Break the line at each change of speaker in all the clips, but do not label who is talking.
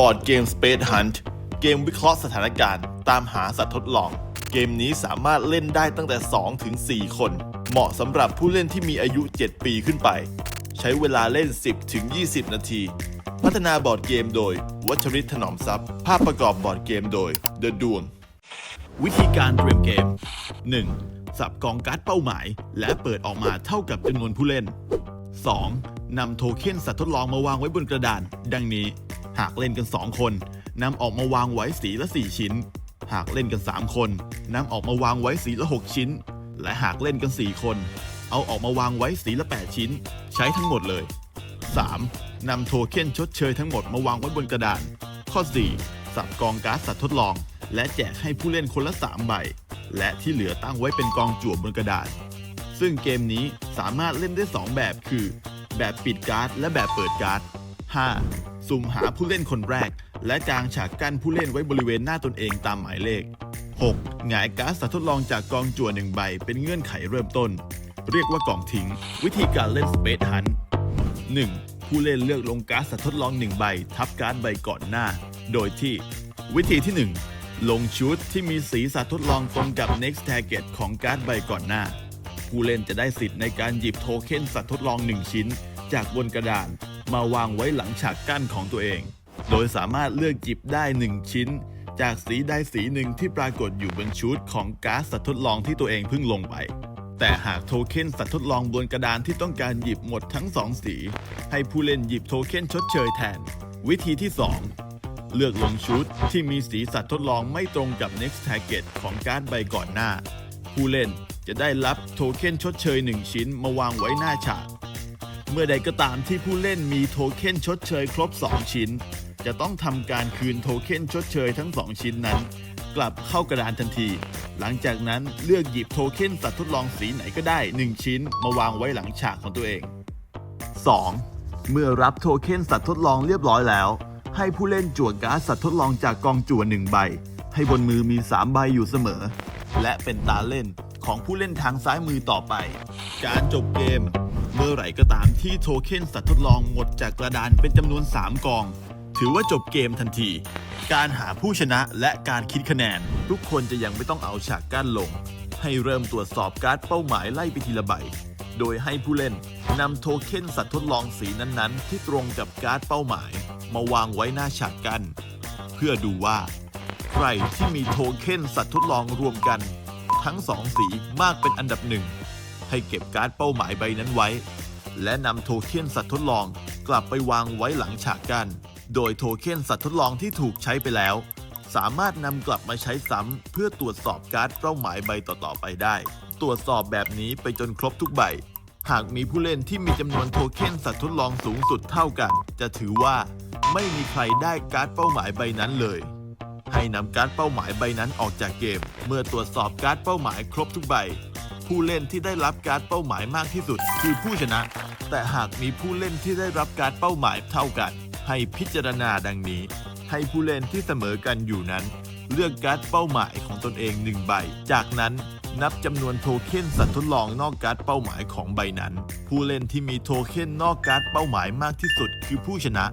บอร์ดเกม Space Hunt เกมวิเคราะห์สถานการณ์ ตามหาสัตว์ทดลอง เกมนี้สามารถเล่นได้ตั้งแต่ 2 ถึง 4 คน เหมาะสำหรับผู้เล่นที่มีอายุ 7 ปีขึ้นไป ใช้เวลาเล่น 10 ถึง 20 นาที พัฒนาบอร์ดเกมโดย วัชริตถนอมทรัพย์ ภาพประกอบบอร์ดเกมโดย The d u n วิธีการเตรียมเกม 1. สับกองการ์ดเป้าหมาย และเปิดออกมาเท่ากับจำนวนผู้เล่น 2. นำโทเค็นสัตว์ทดลองมาวางไว้บนกระดาน ดังนี้ หากเล่นกัน 2 คนนำออกมาวางไว้สีละ 4 ชิ้น หากเล่นกัน 3 คนนำออกมาวางไว้สีละ 6 ชิ้น และหากเล่นกัน 4 คน เอาออกมาวางไว้สีละ 8 ชิ้น ใช้ทั้งหมดเลย 3. นำโทเค็นชดเชยทั้งหมดมาวางไว้บนกระดาน ข้อ 4. สับกองการ์ดสัตว์ทดลอง และแจกให้ผู้เล่นคนละ 3 ใบ และที่เหลือตั้งไว้เป็นกองจั่วบนกระดาน ซึ่งเกมนี้สามารถเล่นได้ 2 แบบคือ แบบปิดการ์ดและแบบเปิดการ์ด 5. สุ่มหาผู้เล่นคนแรก และกางฉากกั้นผู้เล่นไว้บริเวณหน้าตนเองตามหมายเลข 6. หงายการ์ดสัตว์ทดลองจากกองจั่วหนึ่งใบ เป็นเงื่อนไขเริ่มต้น เรียกว่ากองทิ้ง วิธีการเล่นสเปซฮัน 1. ผู้เล่นเลือกลงการ์ดสัตว์ทดลอง1ใบ ทับการ์ดใบก่อนหน้า โดยที่ วิธีที่ 1 ลงชุดที่มีสีสัตว์ทดลองตรงกับ next target ของการ์ดใบก่อนหน้า ผู้เล่นจะได้สิทธิ์ในการหยิบโทเค็นสัตว์ทดลอง 1 ชิ้น จากบนกระดาน มาวางไว้หลังฉากกั้นของตัวเอง โดยสามารถเลือกหยิบได้ 1 ชิ้น จากสีใดสีหนึ่งที่ปรากฏอยู่บนชุดของการ์ดสัตว์ทดลองที่ตัวเองเพิ่งลงไป แต่หากโทเค็นสัตว์ทดลองบนกระดานที่ต้องการหยิบหมดทั้งสองสี ให้ผู้เล่นหยิบโทเค็นชดเชยแทน วิธีที่ 2เลือกลงชุดที่มีสีสัตว์ทดลองไม่ตรงกับ next target ของการ์ดใบก่อนหน้า ผู้เล่นจะได้รับโทเค็นชดเชย 1 ชิ้นมาวางไว้หน้าฉาก เมื่อใดก็ตามที่ผู้เล่นมีโทเค็นชดเชยครบ 2 ชิ้น จะต้องทำการคืนโทเค็นชดเชยทั้ง 2 ชิ้นนั้น กลับเข้ากระดานทันที หลังจากนั้นเลือกหยิบโทเค็นสัตว์ทดลองสีไหนก็ได้ 1 ชิ้น มาวางไว้หลังฉากของตัวเอง 2. เมื่อรับโทเค็นสัตว์ทดลองเรียบร้อยแล้ว ให้ผู้เล่นจั่วการ์ดสัตว์ทดลองจากกองจั่วหนึ่งใบ ให้บนมือมี 3 ใบอยู่เสมอ และเป็นตาเล่นของผู้เล่นทางซ้ายมือต่อไป การจบเกม เมื่อไหร่ก็ตามที่โทเค็นสัตว์ทดลองหมดจากกระดานเป็นจำนวน 3 กอง ถือว่าจบเกมทันที การหาผู้ชนะและการคิดคะแนน ทุกคนจะยังไม่ต้องเอาฉากกั้นลง ให้เริ่มตรวจสอบการ์ดเป้าหมายไล่ไปทีละใบ โดยให้ผู้เล่นนำโทเค็นสัตว์ทดลองสีนั้นๆ ที่ตรงกับการ์ดเป้าหมาย มาวางไว้หน้าฉากกั้นเพื่อดูว่า ใครที่มีโทเค็นสัตว์ทดลองรวมกัน ทั้งสองสีมากเป็นอันดับหนึ่ง ให้เก็บการ์ดเป้าหมายใบนั้นไว้ และนำโทเค็นสัตว์ทดลองกลับไปวางไว้หลังฉากกัน โดยโทเค็นสัตว์ทดลองที่ถูกใช้ไปแล้ว สามารถนำกลับมาใช้ซ้ำเพื่อตรวจสอบการ์ดเป้าหมายใบต่อๆไปได้ ตรวจสอบแบบนี้ไปจนครบทุกใบ หากมีผู้เล่นที่มีจำนวนโทเค็นสัตว์ทดลองสูงสุดเท่ากัน จะถือว่าไม่มีใครได้การ์ดเป้าหมายใบนั้นเลยให้นำการ์ดเป้าหมายใบนั้นออกจากเกม เมื่อตรวจสอบการ์ดเป้าหมายครบทุกใบ ผู้เล่นที่ได้รับการ์ดเป้าหมายมากที่สุด คือผู้ชนะ แต่หากมีผู้เล่นที่ได้รับการ์ดเป้าหมายเท่ากัน ให้พิจารณาดังนี้ ให้ผู้เล่นที่เสมอกันอยู่นั้น เลือกการ์ดเป้าหมายของตนเองหนึ่งใบ จากนั้นนับจำนวนโทเค็นสัตว์ทดลองนอกการ์ดเป้าหมายของใบนั้น ผู้เล่นที่มีโทเค็นนอกการ์ดเป้าหมายมากที่สุดคือผู้ชนะ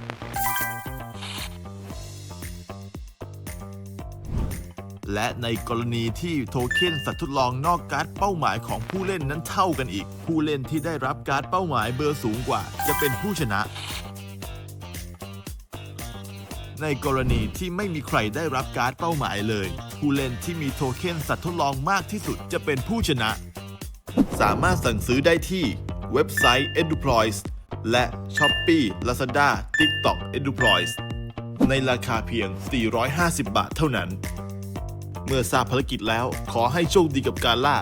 และในกรณีที่โทเค็นสัตว์ทดลองนอกการ์ดเป้าหมายของผู้เล่นนั้นเท่ากันอีก ผู้เล่นที่ได้รับการ์ดเป้าหมายเบอร์สูงกว่า จะเป็นผู้ชนะ ในกรณีที่ไม่มีใครได้รับการ์ดเป้าหมายเลย ผู้เล่นที่มีโทเค็นสัตว์ทดลองมากที่สุดจะเป็นผู้ชนะ สามารถสั่งซื้อได้ที่เว็บไซต์ Eduploys และ Shopee Lazada TikTok Eduploys ในราคาเพียง 450 บาทเท่านั้น มื่อทราบภารกิจแล้ว ขอให้โชคดีกับการล่า